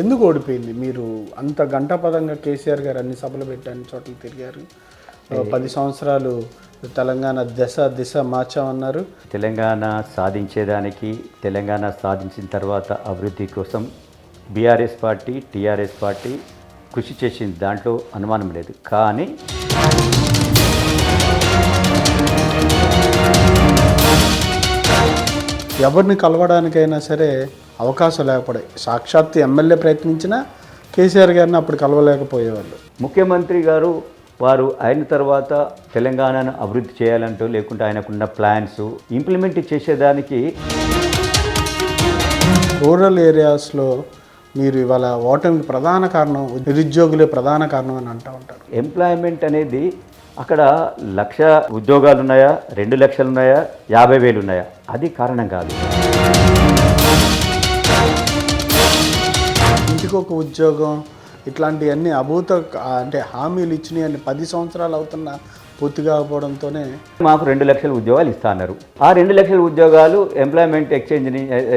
ఎందుకు ఓడిపోయింది? మీరు అంత గంటపదంగా కేసీఆర్ గారు అన్ని సభలు పెట్టి అన్ని చోట్ల తిరిగారు. పది సంవత్సరాలు తెలంగాణ దశ దిశ మార్చామన్నారు. తెలంగాణ సాధించేదానికి తెలంగాణ సాధించిన తర్వాత అభివృద్ధి కోసం బీఆర్ఎస్ పార్టీ టీఆర్ఎస్ పార్టీ కృషి చేసింది దాంట్లో అనుమానం లేదు. కానీ ఎవరిని కలవడానికైనా సరే అవకాశం లేకపోయాయి సాక్షాత్ ఎమ్మెల్యే ప్రయత్నించినా కేసీఆర్ గారిని అప్పుడు కలవలేకపోయేవాళ్ళు. ముఖ్యమంత్రి గారు వారు అయిన తర్వాత తెలంగాణను అభివృద్ధి చేయాలంటూ లేకుంటే ఆయనకున్న ప్లాన్స్ ఇంప్లిమెంట్ చేసేదానికి రూరల్ ఏరియాస్లో మీరు ఇవాళ ఓటమికి ప్రధాన కారణం నిరుద్యోగులే ప్రధాన కారణం అని అంటూ ఉంటారు. ఎంప్లాయ్మెంట్ అనేది అక్కడ లక్ష ఉద్యోగాలు ఉన్నాయా రెండు లక్షలు ఉన్నాయా యాభై వేలు ఉన్నాయా అది కారణం కాదు. ఇంటికి ఒక ఉద్యోగం ఇట్లాంటివన్నీ అభూత అంటే హామీలు ఇచ్చినాయి అని పది సంవత్సరాలు అవుతున్నా పూర్తి కాకపోవడంతోనే మాకు రెండు లక్షల ఉద్యోగాలు ఇస్తా అన్నారు. ఆ రెండు లక్షల ఉద్యోగాలు ఎంప్లాయ్మెంట్ ఎక్స్చేంజ్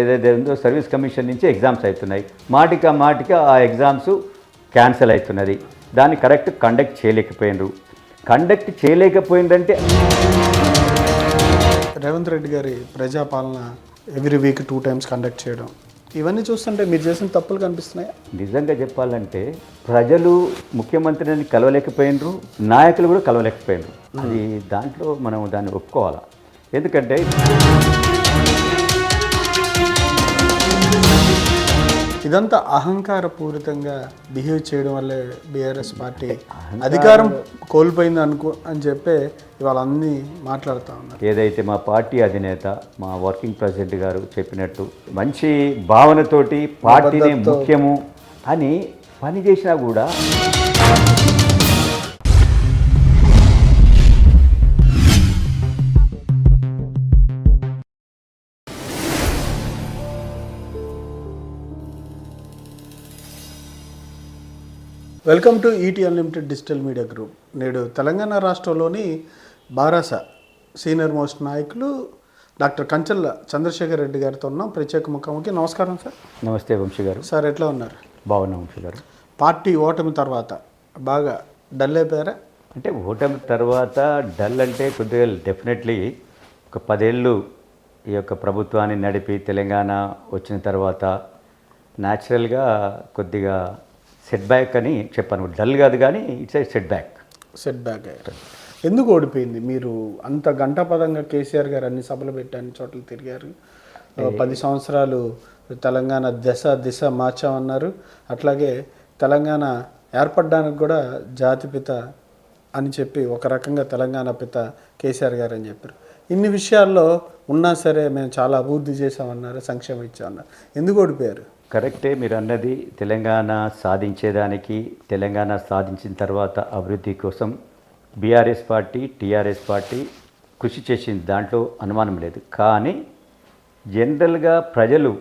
ఏదైతే ఉందో సర్వీస్ కమిషన్ నుంచి ఎగ్జామ్స్ అవుతున్నాయి. మాటిక మాటిక ఆ ఎగ్జామ్స్ క్యాన్సిల్ అవుతున్నది. దాన్ని కరెక్ట్ కండక్ట్ చేయలేకపోయినరు. కండక్ట్ చేయలేకపోయిందంటే రేవంత్ రెడ్డి గారి Prajapalana every week two times conduct చేయడం. ఇవన్నీ చూస్తుంటే మీరు చేసిన తప్పులు కనిపిస్తున్నాయా? నిజంగా చెప్పాలంటే ప్రజలు ముఖ్యమంత్రిని కలవలేకపోయినరు నాయకులు కూడా కలవలేకపోయినరు. అది దాంట్లో మనం దాన్ని ఒప్పుకోవాలా? ఎందుకంటే ఇదంతా అహంకారపూరితంగా బిహేవ్ చేయడం వల్లే బీఆర్ఎస్ పార్టీ అధికారం కోల్పోయింది అనుకో అని చెప్పి ఇవాళ అన్ని మాట్లాడుతూ ఉన్నారు. ఏదైతే మా పార్టీ అధినేత మా వర్కింగ్ ప్రెసిడెంట్ గారు చెప్పినట్టు మంచి భావనతోటి పార్టీనే ముఖ్యము అని పని చేసినా కూడా welcome to ET unlimited digital media group నేడు తెలంగాణ రాష్ట్రంలోని బారాస సీనియర్ మోస్ట్ నాయకులు డాక్టర్ కంచల్ల చంద్రశేఖర్ రెడ్డి గారితో ఉన్నాం. ప్రత్యేక ముఖాముఖి. నమస్కారం సార్. నమస్తే వంశీ గారు. సార్ ఎట్లా ఉన్నారు? బాగున్నా వంశీ గారు. పార్టీ ఓటమి తర్వాత బాగా డల్ అయిపోయారా? అంటే ఓటమి తర్వాత డల్ అంటే కొద్దిగా డెఫినెట్లీ ఒక పదేళ్ళు ఈ యొక్క ప్రభుత్వాన్ని నడిపి తెలంగాణ వచ్చిన తర్వాత న్యాచురల్గా కొద్దిగా సెట్ బ్యాక్ అని చెప్పాను. డల్ కాదు కానీ it's a setback. Setback ఎందుకు ఓడిపోయింది? మీరు అంత గంటపదంగా కేసీఆర్ గారు అన్ని సభలు పెట్టి అన్ని చోట్ల తిరిగారు. పది సంవత్సరాలు తెలంగాణ దశ దిశ మార్చామన్నారు. అట్లాగే తెలంగాణ ఏర్పడడానికి కూడా జాతిపిత అని చెప్పి ఒక రకంగా తెలంగాణ పిత కేసీఆర్ గారు అని చెప్పారు. ఇన్ని విషయాల్లో ఉన్నా సరే మేము చాలా అభివృద్ధి చేసామన్నారు సంక్షేమం ఇచ్చామన్నారు. ఎందుకు ఓడిపోయారు? కరెక్టే మీరు అన్నది తెలంగాణ సాధించేదానికి తెలంగాణ సాధించిన తర్వాత అభివృద్ధి కోసం బీఆర్ఎస్ పార్టీ టీఆర్ఎస్ పార్టీ కృషి చేసింది దాంట్లో అనుమానం లేదు. కానీ జనరల్గా ప్రజలు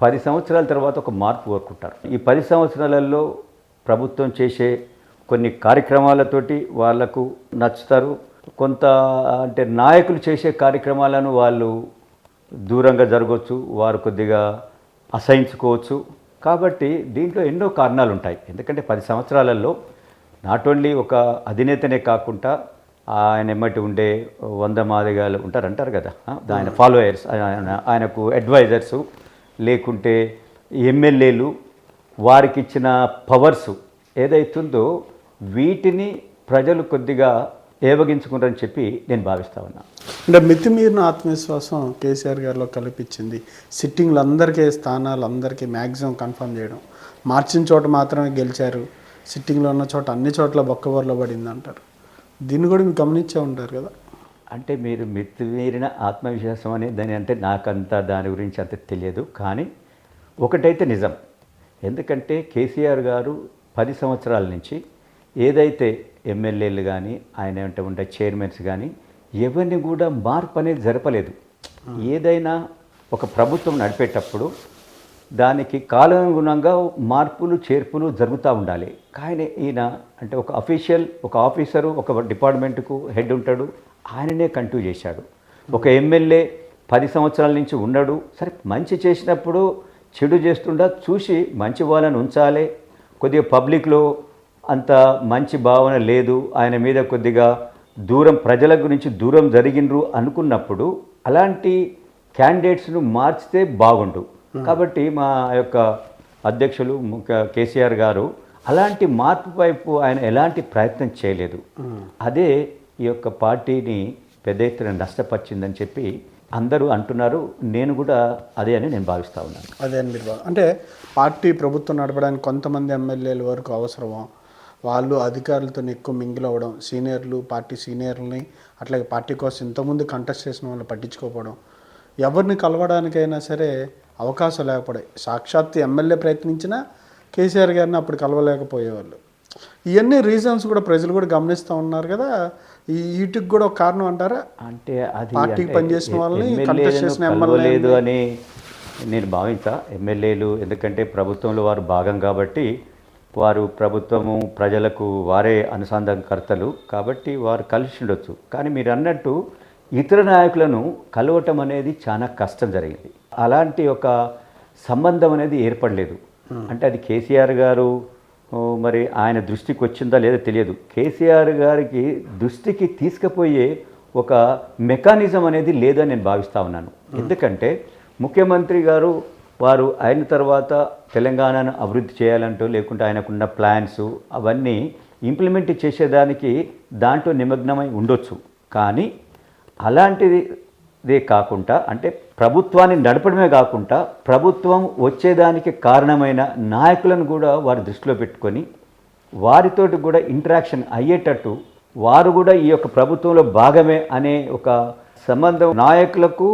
పది సంవత్సరాల తర్వాత ఒక మార్పు కోరుకుంటారు ఈ పది సంవత్సరాలలో ప్రభుత్వం చేసే కొన్ని కార్యక్రమాలతోటి వాళ్ళకు నచ్చుతారు. కొంత అంటే నాయకులు చేసే కార్యక్రమాలను వాళ్ళు దూరంగా జరగవచ్చు వారు కొద్దిగా అసహించుకోవచ్చు. కాబట్టి దీంట్లో ఎన్నో కారణాలు ఉంటాయి ఎందుకంటే పది సంవత్సరాలలో నాట్ ఓన్లీ ఒక అధినేతనే కాకుండా ఆయన ఎమ్మటి ఉండే వంద మాదిగాలు ఉంటారు అంటారు కదా. ఆయన ఫాలోయర్స్ ఆయన ఆయనకు అడ్వైజర్సు లేకుంటే ఎమ్మెల్యేలు వారికి ఇచ్చిన పవర్స్ ఏదైతుందో వీటిని ప్రజలు కొద్దిగా ఏవగించుకుంటారని చెప్పి నేను భావిస్తా ఉన్నా. అంటే మితిమీరిన ఆత్మవిశ్వాసం కేసీఆర్ గారిలో కల్పించింది. సిట్టింగ్లు అందరికీ స్థానాలు అందరికీ మ్యాక్సిమం కన్ఫర్మ్ చేయడం. మార్చిన చోట మాత్రమే గెలిచారు. సిట్టింగ్లో ఉన్న చోట అన్ని చోట్ల బొక్కబోర్లో పడింది అంటారు దీన్ని కూడా మీరు గమనించే ఉంటారు కదా. అంటే మీరు మితిమీరిన ఆత్మవిశ్వాసం అనే దాని అంటే నాకంత దాని గురించి అంత తెలియదు. కానీ ఒకటైతే నిజం. ఎందుకంటే కేసీఆర్ గారు పది సంవత్సరాల నుంచి ఏదైతే ఎమ్మెల్యేలు కానీ ఆయన వెంట ఉండే చైర్మన్స్ కానీ ఎవరిని కూడా మార్పు అనేది జరపలేదు. ఏదైనా ఒక ప్రభుత్వం నడిపేటప్పుడు దానికి కాలానుగుణంగా మార్పులు చేర్పులు జరుగుతూ ఉండాలి. కానీ ఈయన అంటే ఒక అఫీషియల్ ఒక ఆఫీసరు ఒక డిపార్ట్మెంట్కు హెడ్ ఉంటాడు ఆయననే కంటూ చేశాడు. ఒక ఎమ్మెల్యే పది సంవత్సరాల నుంచి ఉన్నాడు సరే మంచి చేసినప్పుడు చెడు చేస్తుండ చూసి మంచి వాళ్ళని ఉంచాలి. కొద్దిగా పబ్లిక్లో అంత మంచి భావన లేదు. ఆయన మీద కొద్దిగా దూరం ప్రజల గురించి దూరం జరిగినరు అనుకున్నప్పుడు అలాంటి క్యాండిడేట్స్ను మార్చితే బాగుండు. కాబట్టి మా యొక్క అధ్యక్షులు ముఖ్య కేసీఆర్ గారు అలాంటి మార్పు వైపు ఆయన ఎలాంటి ప్రయత్నం చేయలేదు. అదే ఈ యొక్క పార్టీని పెద్ద ఎత్తున నష్టపరిచిందని చెప్పి అందరూ అంటున్నారు. నేను కూడా అదే అని నేను భావిస్తా ఉన్నాను. అదే అని మీరు అంటే పార్టీ ప్రభుత్వం నడపడానికి కొంతమంది ఎమ్మెల్యేల వరకు అవసరమా? వాళ్ళు అధికారులతో ఎక్కువ మింగిల్ అవ్వడం సీనియర్లు పార్టీ సీనియర్లని అట్లాగే పార్టీ కోసం ఇంతకుముందు కంటెస్ట్ చేసిన వాళ్ళు పట్టించుకోకపోవడం. ఎవరిని కలవడానికైనా సరే అవకాశం లేకపోయాయి సాక్షాత్ ఎమ్మెల్యే ప్రయత్నించినా కేసీఆర్ గారిని అప్పుడు కలవలేకపోయేవాళ్ళు. ఇవన్నీ రీజన్స్ కూడా ప్రజలు కూడా గమనిస్తూ ఉన్నారు కదా. ఈ వీటికి కూడా ఒక కారణం అంటారా? అంటే అది పార్టీకి పనిచేసిన వాళ్ళని contest చేసిన కలవలేదు అని నేను భావించా. ఎమ్మెల్యేలు ఎందుకంటే ప్రభుత్వంలో వారు భాగం కాబట్టి వారు ప్రభుత్వము ప్రజలకు వారే అనుసంధానకర్తలు కాబట్టి వారు కలిసి ఉండొచ్చు. కానీ మీరు అన్నట్టు ఇతర నాయకులను కలవటం అనేది చాలా కష్టం జరిగింది. అలాంటి ఒక సంబంధం అనేది ఏర్పడలేదు. అంటే అది కేసీఆర్ గారు మరి ఆయన దృష్టికి వచ్చిందా లేదో తెలియదు. కేసీఆర్ గారికి దృష్టికి తీసుకుపోయే ఒక మెకానిజం అనేది లేదని నేను భావిస్తా ఉన్నాను. ఎందుకంటే ముఖ్యమంత్రి గారు వారు అయిన తర్వాత తెలంగాణను అభివృద్ధి చేయాలంటూ లేకుంటే ఆయనకున్న ప్లాన్స్ అవన్నీ ఇంప్లిమెంట్ చేసేదానికి దాంట్లో నిమగ్నమై ఉండొచ్చు. కానీ అలాంటిదే కాకుండా అంటే ప్రభుత్వాన్ని నడపడమే కాకుండా ప్రభుత్వం వచ్చేదానికి కారణమైన నాయకులను కూడా వారి దృష్టిలో పెట్టుకొని వారితోటి కూడా ఇంటరాక్షన్ అయ్యేటట్టు వారు కూడా ఈ యొక్క ప్రభుత్వంలో భాగమే అనే ఒక సంబంధం నాయకులకు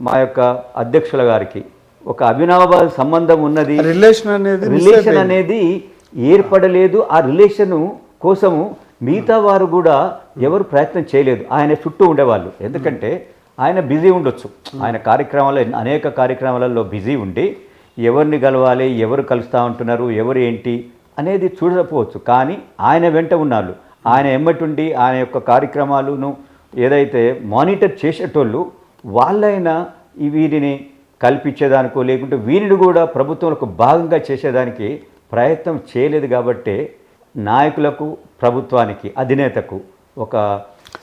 మా యొక్క అధ్యక్షుల గారికి ఒక అభినవ సంబంధం ఉన్నది. రిలేషన్ అనేది రిలేషన్. అనేది ఏర్పడలేదు. ఆ రిలేషన్ కోసము మిగతా వారు కూడా ఎవరు ప్రయత్నం చేయలేదు. ఆయన చుట్టూ ఉండేవాళ్ళు. ఎందుకంటే ఆయన బిజీ ఉండొచ్చు. ఆయన కార్యక్రమాలు అనేక కార్యక్రమాలలో బిజీ ఉండి ఎవరిని కలవాలి ఎవరు కలుస్తూ ఉంటున్నారు ఎవరు ఏంటి అనేది చూడకపోవచ్చు. కానీ ఆయన వెంట ఉన్నాళ్ళు. ఆయన ఎమ్మటుండి ఆయన యొక్క కార్యక్రమాలను ఏదైతే మానిటర్ చేసేటోళ్ళు వాళ్ళైనా ఈ వీరిని కల్పించేదానికో లేకుంటే వీరిని కూడా ప్రభుత్వంలో భాగంగా చేసేదానికి ప్రయత్నం చేయలేదు కాబట్టే నాయకులకు ప్రభుత్వానికి అధినేతకు ఒక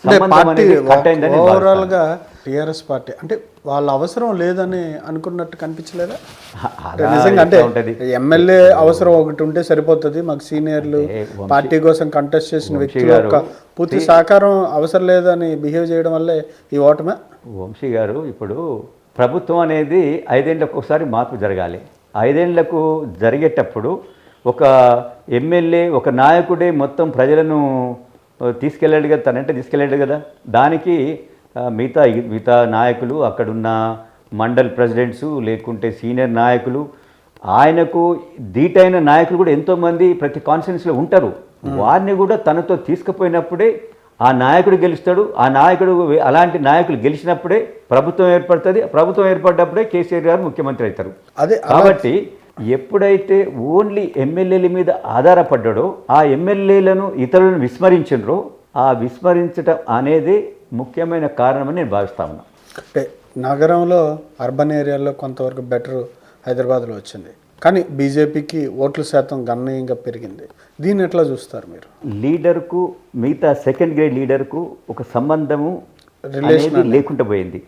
అంటే సంబంధం పార్టీ అనేది కట్ అయిందని నేను ఓవరాల్ భావిస్తాను. గా టిఆర్ఎస్ పార్టీ అంటే వాళ్ళ అవసరం లేదని అనుకున్నట్టు కనిపించలేదా నిజంగా అంటే? ఎమ్మెల్యే అవసరం ఒకటి ఉంటే సరిపోతుంది మాకు సీనియర్లు పార్టీ కోసం కంటెస్ట్ చేసిన వ్యక్తులు గారు- యొక్క పూర్తి సహకారం అవసరం లేదని బిహేవ్ చేయడం వల్లే ఈ ఓటమే వంశీ గారు ఇప్పుడు ప్రభుత్వం అనేది ఐదేళ్ళకు ఒకసారి మార్పు జరగాలి. ఐదేళ్ళకు జరిగేటప్పుడు ఒక ఎమ్మెల్యే ఒక నాయకుడే మొత్తం ప్రజలను తీసుకెళ్ళాడు కదా తనంటే తీసుకెళ్ళాడు కదా. దానికి మిగతా మిగతా నాయకులు అక్కడున్న మండల్ ప్రెసిడెంట్స్ లేకుంటే సీనియర్ నాయకులు ఆయనకు ధీటైన నాయకులు కూడా ఎంతోమంది ప్రతి కాన్ఫరెన్స్లో ఉంటారు. వారిని కూడా తనతో తీసుకుపోయినప్పుడే ఆ నాయకుడు గెలుస్తాడు. ఆ నాయకుడు అలాంటి నాయకులు గెలిచినప్పుడే ప్రభుత్వం ఏర్పడుతుంది. ప్రభుత్వం ఏర్పడ్డప్పుడే కేసీఆర్ గారు ముఖ్యమంత్రి అవుతారు. అదే కాబట్టి ఎప్పుడైతే ఓన్లీ ఎమ్మెల్యేల మీద ఆధారపడ్డాడో ఆ ఎమ్మెల్యేలను ఇతరులను విస్మరించినరో ఆ విస్మరించటం అనేది ముఖ్యమైన కారణమని నేను భావిస్తా ఉన్నా. అంటే నగరంలో అర్బన్ ఏరియాలో కొంతవరకు బెటర్ హైదరాబాద్లో వచ్చింది. కానీ బీజేపీకి ఓట్ల శాతం గణనీయంగా పెరిగింది. దీన్ని ఎట్లా చూస్తారు మీరు? లీడర్కు మిగతా సెకండ్ గ్రేడ్ లీడర్కు ఒక సంబంధము అనేది లేకుండా పోయింది.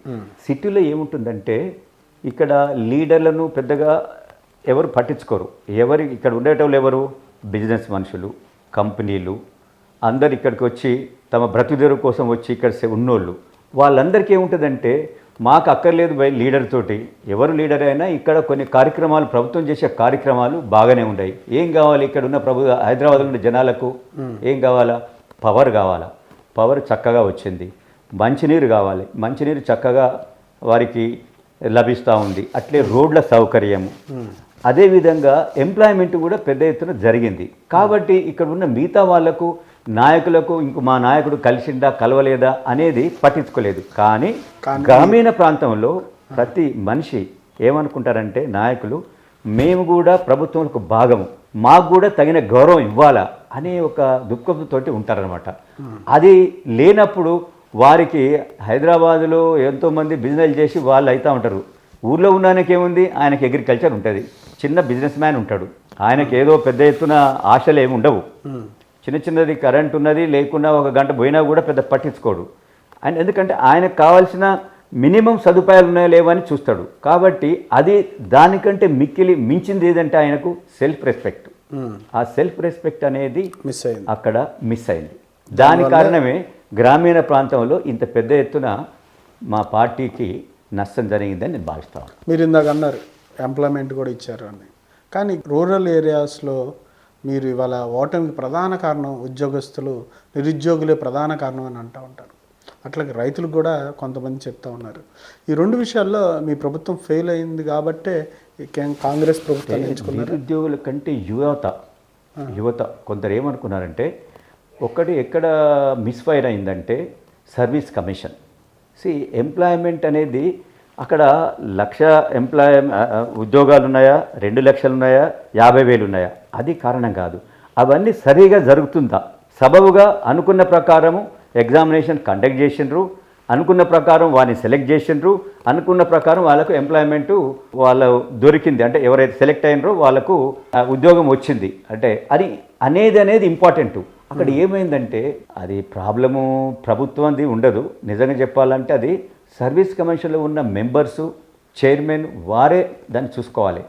సిటీలో ఏముంటుందంటే ఇక్కడ లీడర్లను పెద్దగా ఎవరు పట్టించుకోరు. ఎవరు ఇక్కడ ఉండేటోళ్ళు ఎవరు? బిజినెస్ మనుషులు కంపెనీలు. అందరు ఇక్కడికి వచ్చి తమ బ్రతుకుదెరువు కోసం వచ్చి ఇక్కడ ఉన్నోళ్ళు. వాళ్ళందరికీ ఏముంటుందంటే మాకు అక్కర్లేదు బై లీడర్ తోటి. ఎవరు లీడర్ అయినా ఇక్కడ కొన్ని కార్యక్రమాలు ప్రభుత్వం చేసే కార్యక్రమాలు బాగానే ఉన్నాయి ఏం కావాలి? ఇక్కడ ఉన్న ప్రభు హైదరాబాద్లో ఉన్న జనాలకు ఏం కావాలా? పవర్ కావాలా? పవర్ చక్కగా వచ్చింది. మంచినీరు కావాలి. మంచినీరు చక్కగా వారికి లభిస్తూ ఉంది. అట్లే రోడ్ల సౌకర్యము. అదేవిధంగా ఎంప్లాయ్మెంట్ కూడా పెద్ద ఎత్తున జరిగింది. కాబట్టి ఇక్కడ ఉన్న మిగతా వాళ్ళకు నాయకులకు ఇంక మా నాయకుడు కలిసిందా కలవలేదా అనేది పట్టించుకోలేదు. కానీ గ్రామీణ ప్రాంతంలో ప్రతి మనిషి ఏమనుకుంటారంటే నాయకులు మేము కూడా ప్రభుత్వంలో భాగము మాకు కూడా తగిన గౌరవం ఇవ్వాలా అనే ఒక దుఃఖంతోటి ఉంటారనమాట అది లేనప్పుడు వారికి హైదరాబాదులో ఎంతోమంది బిజినెస్ చేసి వాళ్ళు అవుతూ ఉంటారు. ఊర్లో ఉన్నానికి ఏముంది? ఆయనకి అగ్రికల్చర్ ఉంటుంది. చిన్న బిజినెస్ మ్యాన్ ఉంటాడు. ఆయనకి ఏదో పెద్ద ఎత్తున ఆశలు ఏమి ఉండవు. చిన్న చిన్నది కరెంట్ ఉన్నది లేకున్నా ఒక గంట పోయినా కూడా పెద్ద పట్టించుకోడు. ఆయన ఎందుకంటే ఆయనకు కావాల్సిన మినిమం సదుపాయాలు ఉన్నాయో లేవని చూస్తాడు. కాబట్టి అది దానికంటే మిక్కిలి మించింది ఏదంటే ఆయనకు సెల్ఫ్ రెస్పెక్ట్ ఆ సెల్ఫ్ రెస్పెక్ట్ అనేది మిస్ అయింది. అక్కడ మిస్ అయింది. దాని కారణమే గ్రామీణ ప్రాంతంలో ఇంత పెద్ద ఎత్తున మా పార్టీకి నష్టం జరిగిందని నేను భావిస్తాను మీరు ఇందాక అన్నారు ఎంప్లాయ్మెంట్ కూడా ఇచ్చారు అని. కానీ రూరల్ ఏరియాస్లో మీరు ఇవాళ ఓటమికి ప్రధాన కారణం ఉద్యోగస్తులు నిరుద్యోగులే ప్రధాన కారణం అని అంటూ ఉంటారు. అట్లాగే రైతులకు కూడా కొంతమంది చెప్తా ఉన్నారు. ఈ రెండు విషయాల్లో మీ ప్రభుత్వం ఫెయిల్ అయింది కాబట్టే కాంగ్రెస్ ఎంచుకున్నారు? నిరుద్యోగుల కంటే యువత యువత కొందరు ఏమనుకున్నారంటే ఒక్కటి ఎక్కడ మిస్ఫైర్ అయిందంటే సర్వీస్ కమిషన్ సి ఎంప్లాయ్మెంట్ అనేది అక్కడ లక్ష ఎంప్లాయ్ ఉద్యోగాలు ఉన్నాయా రెండు లక్షలు ఉన్నాయా యాభై వేలు ఉన్నాయా అది కారణం కాదు. అవన్నీ సరిగా జరుగుతుందా? సబబుగా అనుకున్న ప్రకారము ఎగ్జామినేషన్ కండక్ట్ చేసిండ్రు. అనుకున్న ప్రకారం వారిని సెలెక్ట్ చేసిండ్రు. అనుకున్న ప్రకారం వాళ్ళకు ఎంప్లాయ్మెంట్ వాళ్ళ దొరికింది. అంటే ఎవరైతే సెలెక్ట్ అయినరో వాళ్ళకు ఉద్యోగం వచ్చింది. అంటే అది అనేది అనేది ఇంపార్టెంట్. అక్కడ ఏమైందంటే అది ప్రాబ్లము ప్రభుత్వంది ఉండదు. నిజంగా చెప్పాలంటే అది సర్వీస్ కమిషన్లో ఉన్న మెంబర్సు చైర్మన్ వారే దాన్ని చూసుకోవాలి.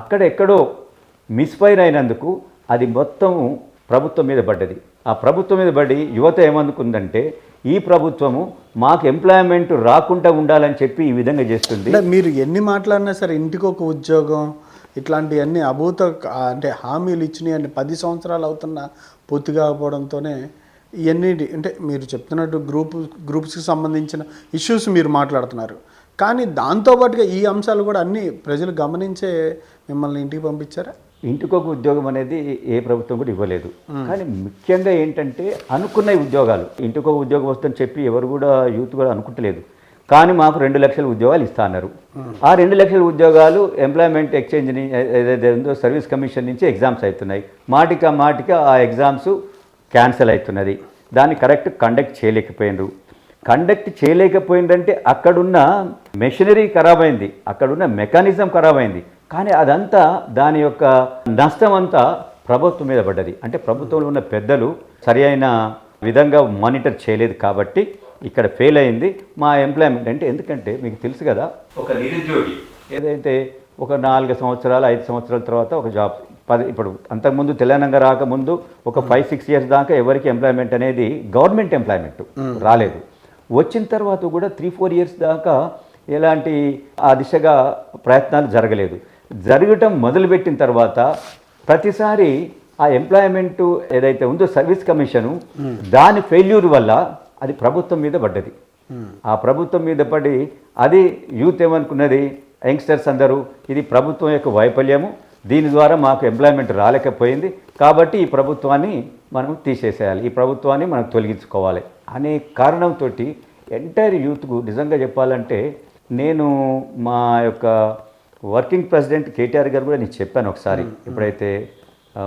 అక్కడ ఎక్కడో మిస్ఫైర్ అయినందుకు అది మొత్తం ప్రభుత్వం మీద పడ్డది. ఆ ప్రభుత్వం మీద పడి యువత ఏమనుకుందంటే ఈ ప్రభుత్వము మాకు ఎంప్లాయ్మెంట్ రాకుండా ఉండాలని చెప్పి ఈ విధంగా చేస్తుంది. మీరు ఎన్ని మాట్లాడినా సరే ఇంటికి ఒక ఉద్యోగం ఇట్లాంటివన్నీ అభూత అంటే హామీలు ఇచ్చినాయి అంటే పది సంవత్సరాలు అవుతున్నా పూర్తి కాకపోవడంతోనే ఇవన్నీ అంటే మీరు చెప్తున్నట్టు గ్రూప్ గ్రూప్స్కి సంబంధించిన ఇష్యూస్ మీరు మాట్లాడుతున్నారు. కానీ దాంతోపాటుగా ఈ అంశాలు కూడా అన్నీ ప్రజలు గమనించే మిమ్మల్ని ఇంటికి పంపించారా? ఇంటికొక ఉద్యోగం అనేది ఏ ప్రభుత్వం కూడా ఇవ్వలేదు. కానీ ముఖ్యంగా ఏంటంటే అనుకున్న ఉద్యోగాలు. ఇంటికొక ఉద్యోగం వస్తుందని చెప్పి ఎవరు కూడా యూత్ కూడా అనుకుంటలేదు. కానీ మాకు రెండు లక్షల ఉద్యోగాలు ఇస్తా అన్నారు. ఆ రెండు లక్షల ఉద్యోగాలు ఎంప్లాయ్మెంట్ ఎక్స్చేంజ్ ఏదైతే ఉందో సర్వీస్ కమిషన్ నుంచి ఎగ్జామ్స్ అవుతున్నాయి. మాటిక మాటిక ఆ ఎగ్జామ్స్ క్యాన్సిల్ అవుతున్నది. దాన్ని కరెక్ట్ కండక్ట్ చేయలేకపోయినరు. కండక్ట్ చేయలేకపోయిందంటే అక్కడున్న మెషినరీ ఖరాబ్ అయింది అక్కడున్న మెకానిజం ఖరాబ్ అయింది కానీ అదంతా దాని యొక్క నష్టం అంతా ప్రభుత్వం మీద పడ్డది. అంటే ప్రభుత్వంలో ఉన్న పెద్దలు సరి అయిన విధంగా మానిటర్ చేయలేదు కాబట్టి ఇక్కడ ఫెయిల్ అయింది మా ఎంప్లాయ్మెంట్. అంటే ఎందుకంటే మీకు తెలుసు కదా ఒక నిరుద్యోగి. ఏదైతే ఒక నాలుగు సంవత్సరాలు ఐదు సంవత్సరాల తర్వాత ఒక జాబ్ పది ఇప్పుడు అంతకుముందు తెలంగాణ రాకముందు ఒక ఫైవ్ సిక్స్ ఇయర్స్ దాకా ఎవరికి ఎంప్లాయ్మెంట్ అనేది గవర్నమెంట్ ఎంప్లాయ్మెంట్ రాలేదు. వచ్చిన తర్వాత కూడా త్రీ ఫోర్ ఇయర్స్ దాకా ఎలాంటి ఆ దిశగా ప్రయత్నాలు జరగలేదు. జరగటం మొదలుపెట్టిన తర్వాత ప్రతిసారి ఆ ఎంప్లాయ్మెంట్ ఏదైతే ఉందో సర్వీస్ కమిషను దాని ఫెయిల్యూర్ వల్ల అది ప్రభుత్వం మీద పడ్డది. ఆ ప్రభుత్వం మీద పడి అది యూత్ ఏమనుకున్నది? యంగ్స్టర్స్ అందరూ ఇది ప్రభుత్వం యొక్క వైఫల్యము. దీని ద్వారా మాకు ఎంప్లాయ్మెంట్ రాలేకపోయింది. కాబట్టి ఈ ప్రభుత్వాన్ని మనం తీసేసేయాలి. ఈ ప్రభుత్వాన్ని మనం తొలగించుకోవాలి. అనే కారణంతో ఎంటైర్ యూత్కు నిజంగా చెప్పాలంటే నేను మా యొక్క వర్కింగ్ ప్రెసిడెంట్ కేటీఆర్ గారు కూడా నేను చెప్పాను ఒకసారి. ఎప్పుడైతే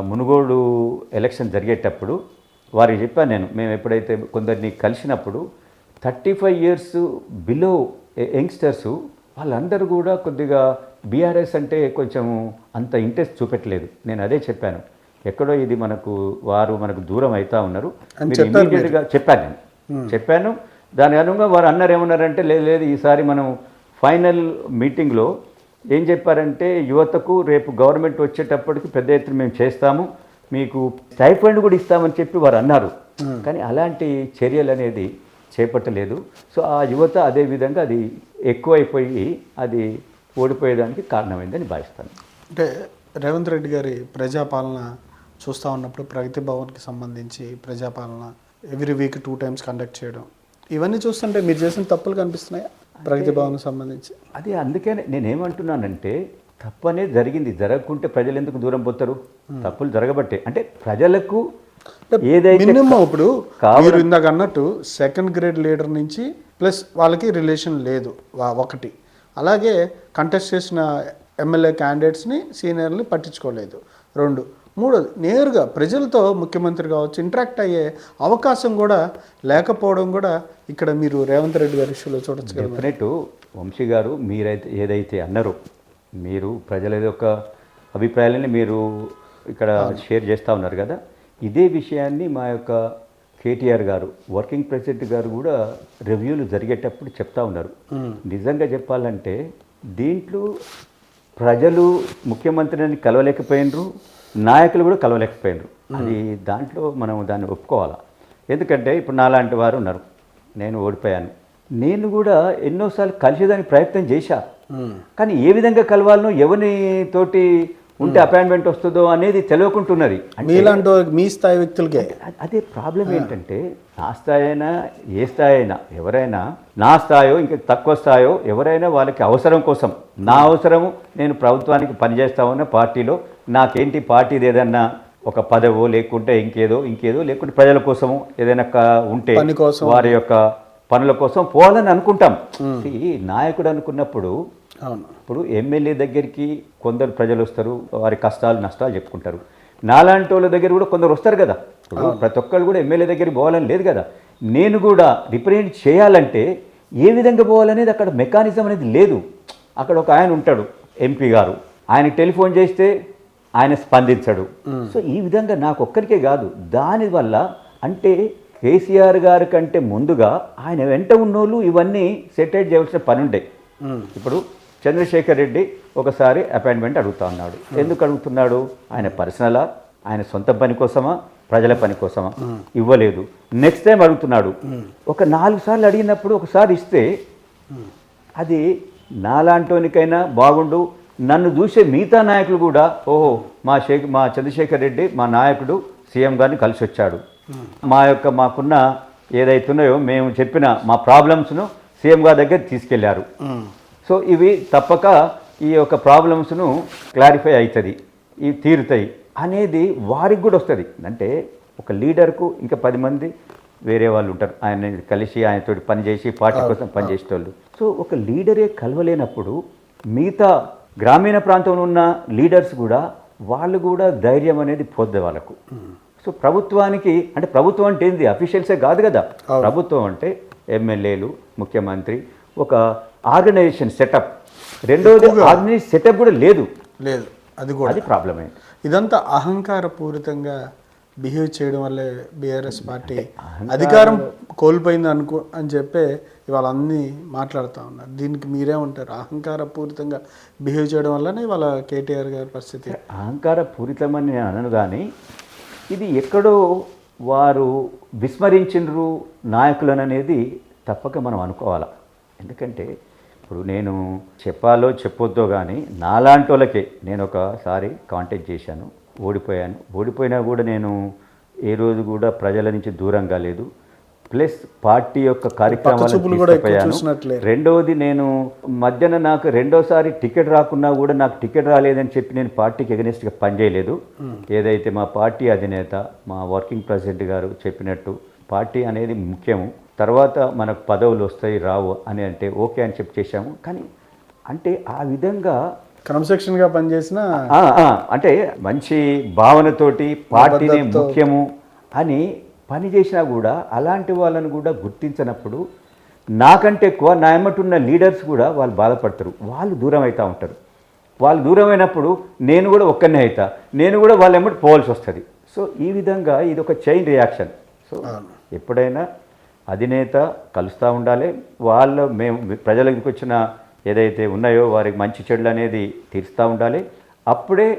మునుగోడు ఎలక్షన్ జరిగేటప్పుడు వారికి చెప్పాను నేను. మేము ఎప్పుడైతే కొందరిని కలిసినప్పుడు thirty five years below youngsters వాళ్ళందరూ కూడా కొద్దిగా బీఆర్ఎస్ అంటే కొంచెం అంత ఇంట్రెస్ట్ చూపెట్టలేదు. నేను అదే చెప్పాను. ఎక్కడో ఇది మనకు వారు మనకు దూరం అవుతా ఉన్నారు. అని మీరు చెప్పారు immediate గా చెప్పాను నేను. చెప్పాను. దాని అనుగుణంగా వారు అన్నారు ఏమన్నారంటే లేదు లేదు ఈసారి మనం ఫైనల్ మీటింగ్లో ఏం చెప్పారంటే యువతకు రేపు గవర్నమెంట్ వచ్చేటప్పటికి పెద్ద ఎత్తున మేము చేస్తాము. మీకు స్టైఫండ్ కూడా ఇస్తామని చెప్పి వారు అన్నారు. కానీ అలాంటి చర్యలు అనేది చేపట్టలేదు. సో ఆ యువత అదే విధంగా అది ఎక్కువైపోయి అది ఓడిపోయేదానికి కారణమైందని భావిస్తాను. అంటే రేవంత్ రెడ్డి గారి ప్రజాపాలన చూస్తూ ఉన్నప్పుడు ప్రగతి భవన్కి సంబంధించి Prajapalana every week two times conduct చేయడం ఇవన్నీ చూస్తుంటే మీరు చేసిన తప్పులు కనిపిస్తున్నాయా? ప్రగతి భవన్కి సంబంధించి. అది అందుకే నేనేమంటున్నానంటే తప్పు అనేది జరిగింది. జరగకుంటే ప్రజలు ఎందుకు దూరం పోతారు? తప్పులు జరగబట్టే. అంటే ప్రజలకు ఏదైతే మినిమం ఇప్పుడు మీరు ఇందాక అన్నట్టు సెకండ్ గ్రేడ్ లీడర్ నుంచి ప్లస్ వాళ్ళకి రిలేషన్ లేదు ఒకటి. అలాగే కంటెస్ట్ చేసిన ఎమ్మెల్యే క్యాండిడేట్స్ని సీనియర్ని పట్టించుకోలేదు. రెండు. మూడోది నేరుగా ప్రజలతో ముఖ్యమంత్రి కావచ్చు ఇంటరాక్ట్ అయ్యే అవకాశం కూడా లేకపోవడం కూడా ఇక్కడ మీరు రేవంత్ రెడ్డి గారి ఇష్యూలో చూడొచ్చు డెఫినెట్ వంశీ గారు మీరైతే ఏదైతే అన్నారో మీరు ప్రజల యొక్క అభిప్రాయాలని మీరు ఇక్కడ షేర్ చేస్తూ ఉన్నారు కదా. ఇదే విషయాన్ని మా యొక్క కేటీఆర్ గారు వర్కింగ్ ప్రెసిడెంట్ గారు కూడా రివ్యూలు జరిగేటప్పుడు చెప్తా ఉన్నారు. నిజంగా చెప్పాలంటే దీంట్లో ప్రజలు ముఖ్యమంత్రిని కలవలేకపోయినరు నాయకులు కూడా కలవలేకపోయినరు. అది దాంట్లో మనం దాన్ని ఒప్పుకోవాలా? ఎందుకంటే ఇప్పుడు నాలాంటి వారు ఉన్నారు. నేను ఓడిపోయాను. నేను కూడా ఎన్నోసార్లు కలిసేదానికి ప్రయత్నం చేశా. కానీ ఏ విధంగా కలవాలనో ఎవరిని తోటి ఉంటే అపాయింట్మెంట్ వస్తుందో అనేది తెలియకుంటున్నది మీలాంటి మీ స్థాయి వ్యక్తులకే. అదే ప్రాబ్లం ఏంటంటే నా స్థాయి అయినా ఏ స్థాయి అయినా ఎవరైనా నా స్థాయో ఇంకా తక్కువ స్థాయో ఎవరైనా వాళ్ళకి అవసరం కోసం నా అవసరము నేను ప్రభుత్వానికి పనిచేస్తా ఉన్న పార్టీలో నాకేంటి పార్టీది ఏదన్నా ఒక పదవో లేకుంటే ఇంకేదో ఇంకేదో లేకుంటే ప్రజల కోసము ఏదైనా ఉంటే. వారి యొక్క పనుల కోసం పోవాలని అనుకుంటాం. ఈ నాయకుడు అనుకున్నప్పుడు అవును. ఇప్పుడు ఎమ్మెల్యే దగ్గరికి కొందరు ప్రజలు వస్తారు వారి కష్టాలు నష్టాలు చెప్పుకుంటారు. నాలాంటి వాళ్ళ దగ్గర కూడా కొందరు వస్తారు కదా. ప్రతి ఒక్కరు కూడా ఎమ్మెల్యే దగ్గరికి పోవాలని లేదు కదా. నేను కూడా రిప్రజెంట్ చేయాలంటే ఏ విధంగా పోవాలనేది అక్కడ మెకానిజం అనేది లేదు. అక్కడ ఒక ఆయన ఉంటాడు ఎంపీ గారు. ఆయనకి టెలిఫోన్ చేస్తే ఆయన స్పందించడు. సో ఈ విధంగా నాకు ఒక్కరికే కాదు. దానివల్ల అంటే కేసీఆర్ గారి కంటే ముందుగా ఆయన వెంట ఉన్నోళ్ళు ఇవన్నీ సెటిల్ చేయవలసిన పని ఉండే ఇప్పుడు చంద్రశేఖర్ రెడ్డి ఒకసారి అపాయింట్మెంట్ అడుగుతా ఉన్నాడు. ఎందుకు అడుగుతున్నాడు? ఆయన పర్సనలా? ఆయన సొంత పని కోసమా? ప్రజల పని కోసమా? ఇవ్వలేదు. నెక్స్ట్ టైం అడుగుతున్నాడు. ఒక నాలుగు సార్లు అడిగినప్పుడు ఒకసారి ఇస్తే అది నాలాంటోనికైనా బాగుండు. నన్ను చూసే మిగతా నాయకులు కూడా ఓహో మా శేఖ మా చంద్రశేఖర్ రెడ్డి మా నాయకుడు సీఎం గారిని కలిసి వచ్చాడు. మా యొక్క మాకున్న ఏదైతున్నాయో మేము చెప్పిన మా ప్రాబ్లమ్స్ను సీఎం గారి దగ్గర తీసుకెళ్ళారు. సో ఇవి తప్పక ఈ యొక్క ప్రాబ్లమ్స్ను క్లారిఫై అవుతుంది ఇవి తీరుతాయి అనేది వారికి కూడా వస్తుంది. అంటే ఒక లీడర్కు ఇంకా పది మంది వేరే వాళ్ళు ఉంటారు. ఆయన కలిసి ఆయనతో పనిచేసి పార్టీ కోసం పనిచేసేటోళ్ళు సో ఒక లీడరే కలవలేనప్పుడు మిగతా గ్రామీణ ప్రాంతంలో ఉన్న లీడర్స్ కూడా వాళ్ళు కూడా ధైర్యం అనేది పోద్ది వాళ్ళకు. సో ప్రభుత్వానికి అంటే ప్రభుత్వం అంటే ఏంది? అఫీషియల్సే కాదు కదా. ప్రభుత్వం అంటే ఎమ్మెల్యేలు ముఖ్యమంత్రి ఒక ఆర్గనైజేషన్ సెటప్. రెండోది ఆర్గనైజ్ సెటప్ కూడా లేదు. లేదు అది కూడా. అది ప్రాబ్లం అయింది. ఇదంతా అహంకారపూరితంగా బిహేవ్ చేయడం వల్లే బీఆర్ఎస్ పార్టీ అధికారం కోల్పోయింది అనుకో అని చెప్పి ఇవాళ అన్ని మాట్లాడుతూ ఉన్నారు. దీనికి మీరే ఉంటారు అహంకారపూరితంగా బిహేవ్ చేయడం వల్లనే ఇవాళ కేటీఆర్ గారి పరిస్థితి. అహంకార పూరితమని నేను అనను కానీ ఇది ఎక్కడో వారు విస్మరించిండ్రు నాయకులను అనేది తప్పక మనం అనుకోవాలా. ఎందుకంటే ఇప్పుడు నేను చెప్పాలో చెప్పొద్దో కానీ నాలాంటి వాళ్ళకే నేను ఒకసారి కాంటాక్ట్ చేశాను ఓడిపోయాను. ఓడిపోయినా కూడా నేను ఏ రోజు కూడా ప్రజల నుంచి దూరం కాలేదు ప్లస్ పార్టీ యొక్క. చూసినట్లే. రెండవది నేను మధ్యన నాకు రెండోసారి టికెట్ రాకున్నా కూడా నాకు టికెట్ రాలేదని చెప్పి నేను పార్టీకి ఎగనెస్ట్గా పనిచేయలేదు. ఏదైతే మా పార్టీ అధినేత మా వర్కింగ్ ప్రెసిడెంట్ గారు చెప్పినట్టు పార్టీ అనేది ముఖ్యము. తర్వాత మనకు పదవులు వస్తాయి రావు అని అంటే ఓకే అని చెప్పి చేశాము. కానీ అంటే ఆ విధంగా క్రమశిక్షణగా పనిచేసిన అంటే మంచి భావనతోటి పార్టీనే ముఖ్యము అని పని చేసినా కూడా అలాంటి వాళ్ళని కూడా గుర్తించినప్పుడు నాకంటే ఎక్కువ నా ఎమ్మటున్న లీడర్స్ కూడా వాళ్ళు బాధపడతారు. వాళ్ళు దూరం అవుతూ ఉంటారు. వాళ్ళు దూరం అయినప్పుడు నేను కూడా ఒక్కనే అవుతా నేను కూడా వాళ్ళ ఎమ్మటి పోవాల్సి వస్తుంది. సో ఈ విధంగా ఇది ఒక చైన్ రియాక్షన్ సో ఎప్పుడైనా అధినేత కలుస్తూ ఉండాలి. వాళ్ళ మేము ప్రజలకు వచ్చిన ఏదైతే ఉన్నాయో వారికి మంచి చెడులు అనేది తీరుస్తూ ఉండాలి. అప్పుడే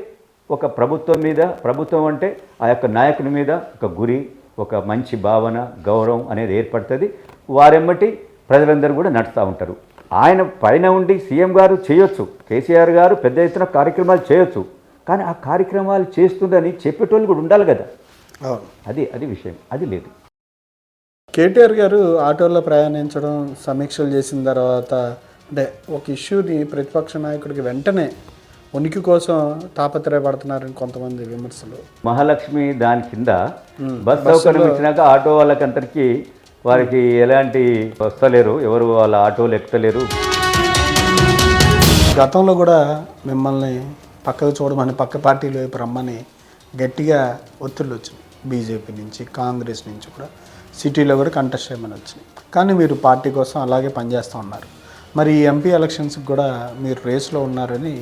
ఒక ప్రభుత్వం మీద ప్రభుత్వం అంటే ఆ యొక్క నాయకుని మీద ఒక గురి ఒక మంచి భావన గౌరవం అనేది ఏర్పడుతుంది. వారెమ్మటి ప్రజలందరూ కూడా నడుస్తూ ఉంటారు. ఆయన పైన ఉండి సీఎం గారు చేయొచ్చు కేసీఆర్ గారు పెద్ద ఎత్తున కార్యక్రమాలు చేయొచ్చు. కానీ ఆ కార్యక్రమాలు చేస్తుందని చెప్పేటోళ్ళు కూడా ఉండాలి కదా. అది అది విషయం అది లేదు. కేటీఆర్ గారు ఆటోలో ప్రయాణించడం సమీక్షలు చేసిన తర్వాత అంటే ఒక ఇష్యూని ప్రతిపక్ష నాయకుడికి వెంటనే ఉనికి కోసం తాపత్రయపడుతున్నారని కొంతమంది విమర్శలు. మహాలక్ష్మి దాని కింద బస్ సౌకర్యం ఇచ్చినాక ఆటో వాళ్ళకందరికీ వారికి ఎలాంటి వస్తలేరు ఎవరు వాళ్ళ ఆటోలు ఎక్కుతలేరు. గతంలో కూడా మిమ్మల్ని పక్కకు చూడమని పక్క పార్టీలు వైపు రమ్మని గట్టిగా ఒత్తిళ్ళు వచ్చినాయి. బీజేపీ నుంచి కాంగ్రెస్ నుంచి కూడా సిటీలో కూడా కంటెస్ట్ చేయమని వచ్చినాయి కానీ మీరు పార్టీ కోసం అలాగే పనిచేస్తూ ఉన్నారు. మరి ఈ ఎంపీ ఎలక్షన్స్కి కూడా మీరు రేస్లో ఉన్నారని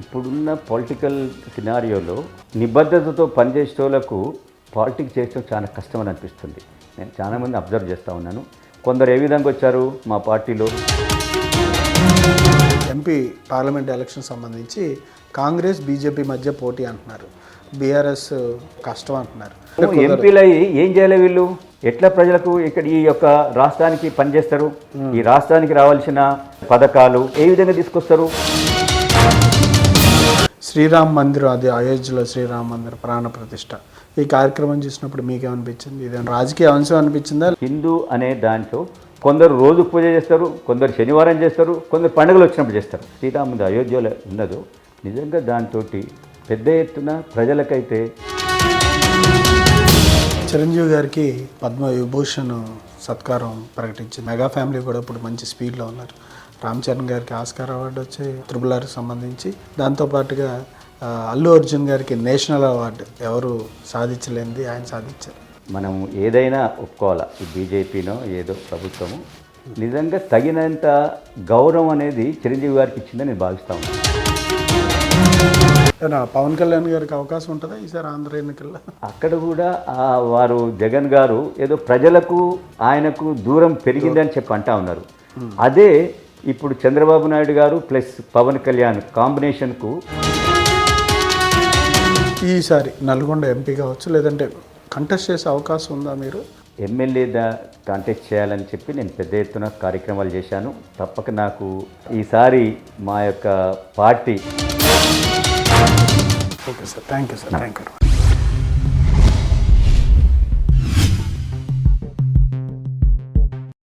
ఇప్పుడున్న పొలిటికల్ సినారియోలో నిబద్ధతతో పనిచేసే వాళ్ళకు పాలిటిక్స్ చేయడం చాలా కష్టం అని అనిపిస్తుంది. నేను చాలామంది అబ్జర్వ్ చేస్తూ ఉన్నాను. కొందరు ఏ విధంగా వచ్చారు మా పార్టీలో? ఎంపీ పార్లమెంట్ ఎలక్షన్ సంబంధించి కాంగ్రెస్ బీజేపీ మధ్య పోటీ అంటున్నారు. బీఆర్ఎస్ కష్టం అంటున్నారు. ఎంపీలు అయ్యి ఏం చేయాలి వీళ్ళు? ఎట్లా ప్రజలకు ఇక్కడ ఈ యొక్క రాష్ట్రానికి పనిచేస్తారు? ఈ రాష్ట్రానికి రావాల్సిన పథకాలు ఏ విధంగా తీసుకొస్తారు? శ్రీరామ్ మందిర్ అది అయోధ్యలో శ్రీరామ్ మందిర్ ప్రాణ ప్రతిష్ట. ఈ కార్యక్రమం చూసినప్పుడు మీకేమనిపించింది? ఇది రాజకీయ అంశం అనిపించిందా? హిందూ అనే దాంట్లో కొందరు రోజు పూజ చేస్తారు కొందరు శనివారం చేస్తారు కొందరు పండుగలు వచ్చినప్పుడు చేస్తారు. శ్రీరాముడు అయోధ్యలో ఉన్నదో నిజంగా దాంతో పెద్ద ఎత్తున ప్రజలకైతే చిరంజీవి గారికి పద్మ విభూషణ్ సత్కారం ప్రకటించి మెగా ఫ్యామిలీ కూడా ఇప్పుడు మంచి స్పీడ్లో ఉన్నారు. రామ్ చరణ్ గారికి ఆస్కార్ అవార్డు వచ్చి త్రిబుల్ ఆర్కి సంబంధించి. దాంతోపాటుగా అల్లు అర్జున్ గారికి నేషనల్ అవార్డు ఎవరు సాధించలేనిది ఆయన సాధించారు. మనం ఏదైనా ఒప్పుకోవాలా? ఈ బీజేపీనో ఏదో ప్రభుత్వము. నిజంగా తగినంత గౌరవం అనేది చిరంజీవి గారికి ఇచ్చిందని నేను భావిస్తా ఉన్నాను. పవన్ కళ్యాణ్ గారికి అవకాశం ఉంటుందా ఈసారి ఆంధ్ర ఎన్నికల్లో? అక్కడ కూడా వారు జగన్ గారు ఏదో ప్రజలకు ఆయనకు దూరం పెరిగిందని చెప్పి అంటా ఉన్నారు. అదే ఇప్పుడు చంద్రబాబు నాయుడు గారు ప్లస్ పవన్ కళ్యాణ్ కాంబినేషన్కు ఈసారి నల్గొండ ఎంపీ కావచ్చు లేదంటే కంటెస్ట్ చేసే అవకాశం ఉందా మీరు? ఎమ్మెల్యే దా కాంటెక్ట్ చేయాలని చెప్పి నేను పెద్ద ఎత్తున కార్యక్రమాలు చేశాను. తప్పక నాకు ఈసారి మా యొక్క party okay sir thank you sir thank you